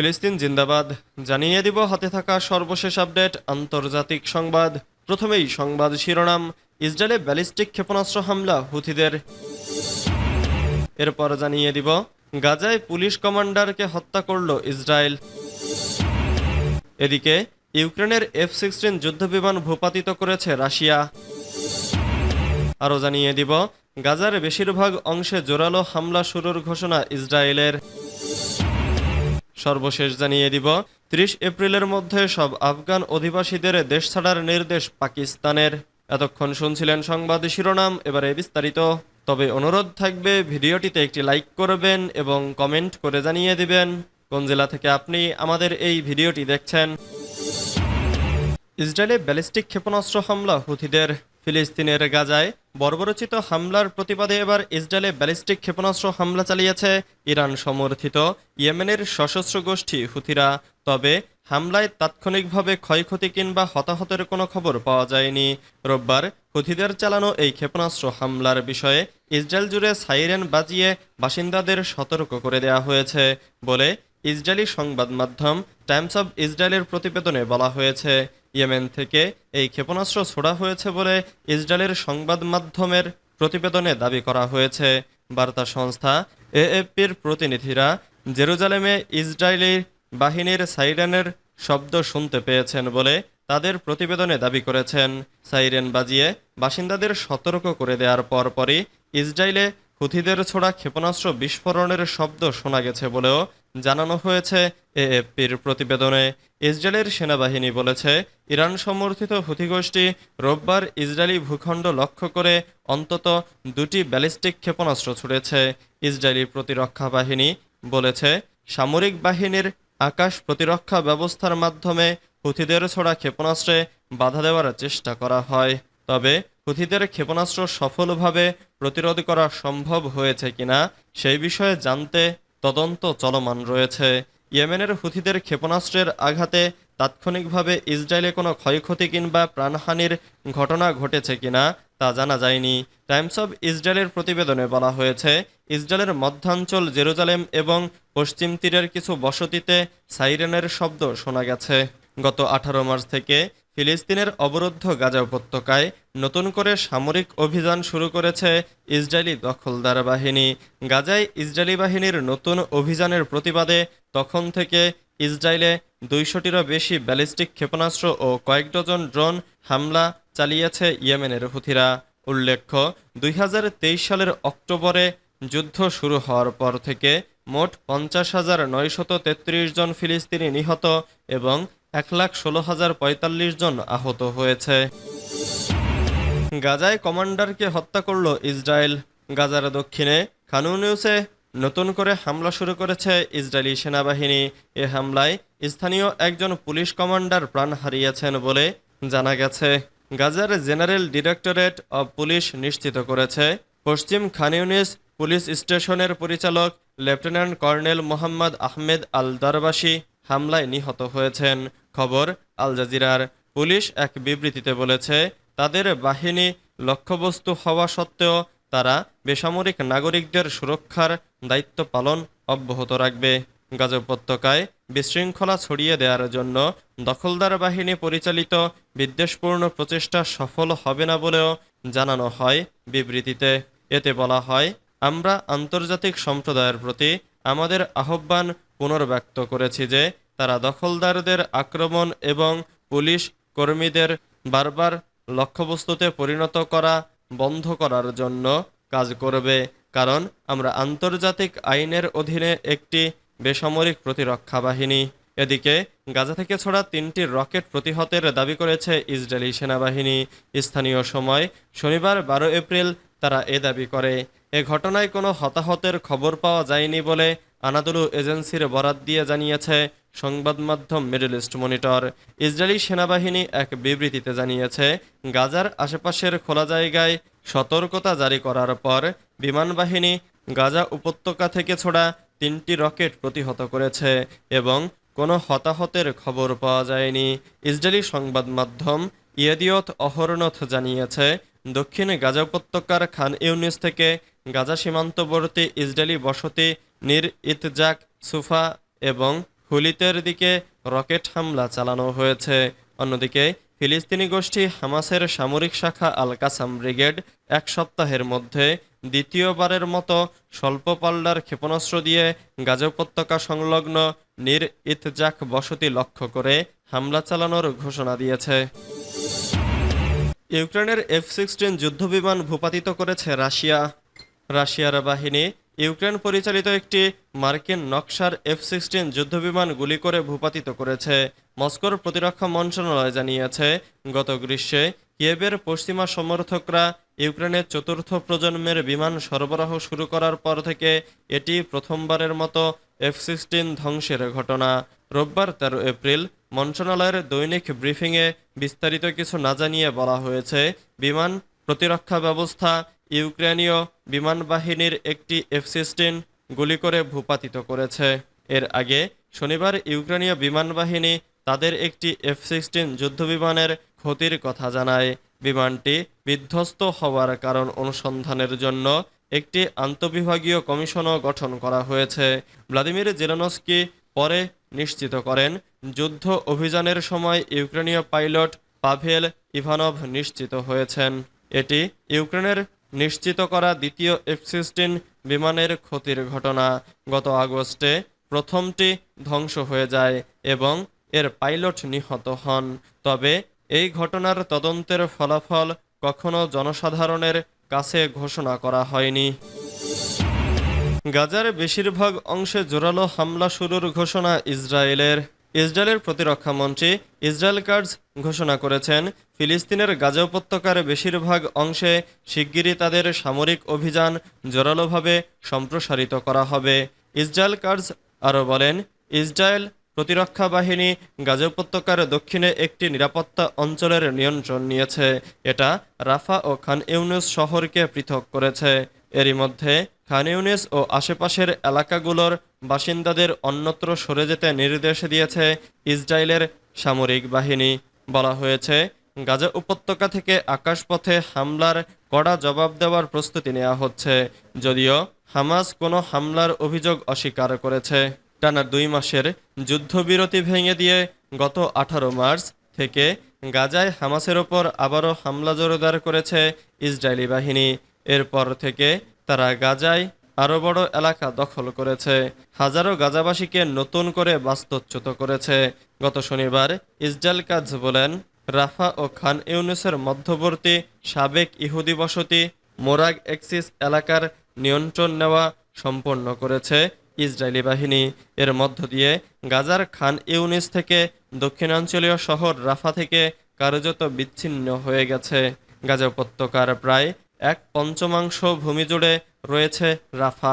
ফিলিস্তিন জিন্দাবাদ। জানিয়ে দিব, হাতে থাকা সর্বশেষ আপডেট, আন্তর্জাতিক সংবাদ। প্রথমেই সংবাদ শিরোনাম, ইসরায়েলে ব্যালিস্টিক ক্ষেপণাস্ত্র হামলা, হুথিদের। এরপর জানিয়ে দিব, গাজায় পুলিশ কমান্ডারকে হত্যা করল ইসরায়েল। এদিকে, ইউক্রেনের এফ সিক্সটিন যুদ্ধবিমান ভূপাতিত করেছে রাশিয়া। আরও জানিয়ে দিব, গাজার বেশিরভাগ অংশে জোরালো হামলা শুরুর ঘোষণা ইসরায়েলের। সর্বশেষ জানিয়ে দিব, ত্রিশ এপ্রিলের মধ্যে সব আফগান অধিবাসীদের দেশ ছাড়ার নির্দেশ পাকিস্তানের। এতক্ষণ শুনছিলেন সংবাদ শিরোনাম, এবারে বিস্তারিত। তবে অনুরোধ থাকবে, ভিডিওটিতে একটি লাইক করবেন এবং কমেন্ট করে জানিয়ে দিবেন, কোন জেলা থেকে আপনি আমাদের এই ভিডিওটি দেখছেন। ইসরায়েলে ব্যালিস্টিক ক্ষেপণাস্ত্র হামলা হুথিদের। ফিলিস্তিনের গাজায় বর্বরচিত হামলার প্রতিবাদে এবার ইসরায়েলে ব্যালিস্টিক ক্ষেপণাস্ত্র হামলা চালিয়েছে ইরান সমর্থিত ইয়েমেনের সশস্ত্র গোষ্ঠী হুথিরা। তবে হামলায় তাৎক্ষণিকভাবে ক্ষয়ক্ষতি কিংবা হতাহতের কোনো খবর পাওয়া যায়নি। রোববার হুথিদের চালানো এই ক্ষেপণাস্ত্র হামলার বিষয়ে ইসরায়েল জুড়ে সাইরেন বাজিয়ে বাসিন্দাদের সতর্ক করে দেয়া হয়েছে বলে ইসরায়েলি সংবাদ মাধ্যম টাইমস অব ইসরায়েলের প্রতিবেদনে বলা হয়েছে, ইয়েমেন থেকে এই ক্ষেপণাস্ত্র ছোড়া হয়েছে বলে ইসরায়েলের সংবাদ মাধ্যমের প্রতিবেদনে দাবি করা হয়েছে। বার্তা সংস্থা এএফপির প্রতিনিধিরা জেরুজালেমে ইসরায়েলি বাহিনীর সাইরেনের শব্দ শুনতে পেয়েছেন বলে তাদের প্রতিবেদনে দাবি করেছেন। সাইরেন বাজিয়ে বাসিন্দাদের সতর্ক করে দেওয়ার পরপরই ইসরায়েলে হুথিদের ছোড়া ক্ষেপণাস্ত্র বিস্ফোরণের শব্দ শোনা গেছে বলেও জানানো হয়েছে, এএফপির প্রতিবেদনে ইসরায়েলের সেনাবাহিনী বলেছে, ইরান সমর্থিত হুথি গোষ্ঠী রোববার ইসরায়েলি ভূখণ্ড লক্ষ্য করে অন্তত দুটি ব্যালিস্টিক ক্ষেপণাস্ত্র ছুড়েছে। ইসরায়েলি প্রতিরক্ষা বাহিনী বলেছে, সামরিক বাহিনীর আকাশ প্রতিরক্ষা ব্যবস্থার মাধ্যমে হুথিদের ছোড়া ক্ষেপণাস্ত্রে বাধা দেওয়ার চেষ্টা করা হয়। তবে হুথিদের ক্ষেপণাস্ত্র সফলভাবে প্রতিরোধ করা সম্ভব হয়েছে কিনা, সেই বিষয়ে জানতে তদন্ত চলমান রয়েছে। ইয়েমেনের হুথিদের ক্ষেপণাস্ত্রের আঘাতে তাৎক্ষণিকভাবে ইসরায়েলে কোনো ক্ষয়ক্ষতি কিংবা প্রাণহানির ঘটনা ঘটেছে কিনা তা জানা যায়নি। টাইমস অব ইসরায়েলের প্রতিবেদনে বলা হয়েছে, ইসরায়েলের মধ্যাঞ্চল জেরুজালেম এবং পশ্চিম তীরের কিছু বসতিতে সাইরেনের শব্দ শোনা গেছে। গত আঠারো মার্চ থেকে ফিলিস্তিনের অবরুদ্ধ গাজা উপত্যকায় নতুন করে সামরিক অভিযান শুরু করেছে ইসরায়েলি দখলদার বাহিনী। গাজায় ইসরায়েলি বাহিনীর নতুন অভিযানের প্রতিবাদে তখন থেকে ইসরায়েলে দুইশোটিরও বেশি ব্যালিস্টিক ক্ষেপণাস্ত্র ও কয়েক ডজন ড্রোন হামলা চালিয়েছে ইয়েমেনের হুথিরা। উল্লেখ্য, দুই হাজার তেইশ সালের অক্টোবরে যুদ্ধ শুরু হওয়ার পর থেকে মোট পঞ্চাশ হাজার নয়শত তেত্রিশ জন ফিলিস্তিনি নিহত এবং এক লাখ ষোলো হাজার পঁয়তাল্লিশ জন আহত হয়েছে। গাজায় কমান্ডারকে হত্যা করল ইসরায়েল। গাজার দক্ষিণে খানুনিউসে নতুন করে হামলা শুরু করেছে ইসরায়েলি সেনাবাহিনী। এ হামলায় স্থানীয় একজন পুলিশ কমান্ডার প্রাণ হারিয়েছেন বলে জানা গেছে। গাজার জেনারেল ডিরেক্টরেট অব পুলিশ নিশ্চিত করেছে, পশ্চিম খানিউনিস পুলিশ স্টেশনের পরিচালক lieutenant colonel Mohammad Ahmed al Darbasi হামলায় নিহত হয়েছেন। খবর, আল জাজিরার পুলিশ এক বিবৃতিতে বলেছে, তাদের বাহিনী লক্ষ্যবস্তু হওয়া সত্ত্বেও তারা বেসামরিক নাগরিকদের সুরক্ষার দায়িত্ব পালন অব্যাহত রাখবে। গাজা উপত্যকায় বিশৃঙ্খলা ছড়িয়ে দেওয়ার জন্য দখলদার বাহিনী পরিচালিত বিদ্বেষপূর্ণ প্রচেষ্টা সফল হবে না বলেও জানানো হয় বিবৃতিতে। এতে বলা হয়, আমরা আন্তর্জাতিক সম্প্রদায়ের প্রতি আমাদের আহ্বান পুনর্ব্যক্ত করেছি যে তারা দখলদারদের আক্রমণ এবং পুলিশ কর্মীদের বারবার লক্ষ্যবস্তুতে পরিণত করা বন্ধ করার জন্য কাজ করবে, কারণ আমরা আন্তর্জাতিক আইনের অধীনে একটি বেসামরিক প্রতিরক্ষা বাহিনী। এদিকে, গাজা থেকে ছড়া তিনটি রকেট প্রতিহতের দাবি করেছে ইসরায়েলি সেনাবাহিনী। স্থানীয় সময় শনিবার বারো এপ্রিল তারা এ দাবি করে। এ ঘটনায় কোনো হতাহতের খবর পাওয়া যায়নি বলে আনাদুলু এজেন্সির বরাত দিয়ে জানিয়েছে সংবাদ মাধ্যম মিডল ইস্ট মনিটর, ইসরায়েলি সেনাবাহিনী এক বিবৃতিতে জানিয়েছে, গাজার আশেপাশের খোলা জায়গায় সতর্কতা জারি করার পর বিমান বাহিনী গাজা উপত্যকা থেকে ছোড়া তিনটি রকেট প্রতিহত করেছে এবং কোনো হতাহতের খবর পাওয়া যায়নি। ইসরায়েলি সংবাদ মাধ্যম ইয়েদিয়ত অহরনথ জানিয়েছে, দক্ষিণ গাজা উপত্যকার খান ইউনিস থেকে গাজা সীমান্তবর্তী ইসরায়েলি বসতি নির ইতজাক সুফা এবং হুলিতের দিকে রকেট হামলা চালানো হয়েছে। অন্যদিকে, ফিলিস্তিনি গোষ্ঠী হামাসের সামরিক শাখা আল কাসাম ব্রিগেড এক সপ্তাহের মধ্যে দ্বিতীয়বারের মতো স্বল্প পাল্লার ক্ষেপণাস্ত্র দিয়ে গাজা উপত্যকা সংলগ্ন নির ইতজাক বসতি লক্ষ্য করে হামলা চালানোর ঘোষণা দিয়েছে। ইউক্রেনের এফ সিক্সটিন যুদ্ধবিমান ভূপাতিত করেছে রাশিয়া। রাশিয়ার বাহিনী ইউক্রেন পরিচালিত একটি মার্কিন নকশার এফ সিক্সটিন যুদ্ধবিমান গুলি করে ভূপাতিত করেছে। মস্কোর প্রতিরক্ষা মন্ত্রণালয় জানিয়েছে, গত গ্রীষ্মে কিয়েভের পশ্চিমা সমর্থকরা ইউক্রেনের চতুর্থ প্রজন্মের বিমান সরবরাহ শুরু করার পর থেকে এটি প্রথমবারের মতো এফ সিক্সটিন ধ্বংসের ঘটনা। রোববার তেরো এপ্রিল মন্ত্রণালয়ের দৈনিক ব্রিফিংয়ে বিস্তারিত কিছু না জানিয়ে বলা হয়েছে, বিমান প্রতিরক্ষা ব্যবস্থা ইউক্রেনীয় বিমান বাহিনীর একটি এফ সিক্সটিন গুলি করে ভূপাতিত করেছে। এর আগে শনিবার ইউক্রেনীয় বিমান বাহিনী তাদের একটি এফ সিক্সটিন যুদ্ধবিমানের ক্ষতির কথা জানায়। বিমানটি বিধ্বস্ত হওয়ার কারণ অনুসন্ধানের জন্য একটি আন্তবিভাগীয় কমিশনও গঠন করা হয়েছে। ভ্লাদিমির জেলানস্কি পরে নিশ্চিত করেন, যুদ্ধ অভিযানের সময় ইউক্রেনীয় পাইলট পাভেল ইভানভ নিশ্চিত হয়েছেন। এটি ইউক্রেনের নিশ্চিত করা দ্বিতীয় এফ সিক্সটিন বিমানের ক্ষতির ঘটনা। গত আগস্টে প্রথমটি ধ্বংস হয়ে যায় এবং এর পাইলট নিহত হন। তবে এই ঘটনার তদন্তের ফলাফল কখনো জনসাধারণের কাছে ঘোষণা করা হয়নি। গাজার বেশিরভাগ অংশে জোরালো হামলা শুরুর ঘোষণা ইসরায়েলের। ইসরায়েলের প্রতিরক্ষা মন্ত্রী ইসরায়েল কার্ডস ঘোষণা করেছেন, ফিলিস্তিনের গাজা উপত্যকার বেশিরভাগ অংশে শিগগিরই তাদের সামরিক অভিযান জোরালোভাবে সম্প্রসারিত করা হবে। ইসরায়েল কার্ডস আরও বলেন, ইসরায়েল প্রতিরক্ষা বাহিনী গাজা উপত্যকার দক্ষিণে একটি নিরাপত্তা অঞ্চলের নিয়ন্ত্রণ নিয়েছে। এটা রাফা ও খান ইউনুস শহরকে পৃথক করেছে। এরই মধ্যে খান ইউনিস ও আশেপাশের এলাকাগুলোর বাসিন্দাদের অন্যত্র সরে যেতে নির্দেশ দিয়েছে ইসরায়েলের সামরিক বাহিনী। বলা হয়েছে, গাজা উপত্যকা থেকে আকাশপথে হামলার কড়া জবাব দেওয়ার প্রস্তুতি নেওয়া হচ্ছে, যদিও হামাস কোনো হামলার অভিযোগ অস্বীকার করেছে। টানা দুই মাসের যুদ্ধবিরতি ভেঙে দিয়ে গত আঠারো মার্চ থেকে গাজায় হামাসের ওপর আবারও হামলা জোরদার করেছে ইসরায়েলি বাহিনী। এরপর থেকে তারা গাজায় আরও বড় এলাকা দখল করেছে। হাজারো গাজাবাসীকে নতুন করে বাস্তুচ্যুত করেছে। গত শনিবার ইসরায়েল কাজ বলেন, রাফা ও খান ইউনুসের মধ্যবর্তী সাবেক ইহুদি বসতি মোরাগ এক্সিস এলাকার নিয়ন্ত্রণ নেওয়া সম্পন্ন করেছে। ইসরায়েলি বাহিনী এর মধ্য দিয়ে গাজার খান ইউনিস থেকে দক্ষিণাঞ্চলীয় শহর রাফা থেকে কার্যত বিচ্ছিন্ন হয়ে গেছে। গাজা উপত্যকার প্রায় এক পঞ্চমাংশ ভূমি জুড়ে রয়েছে রাফা।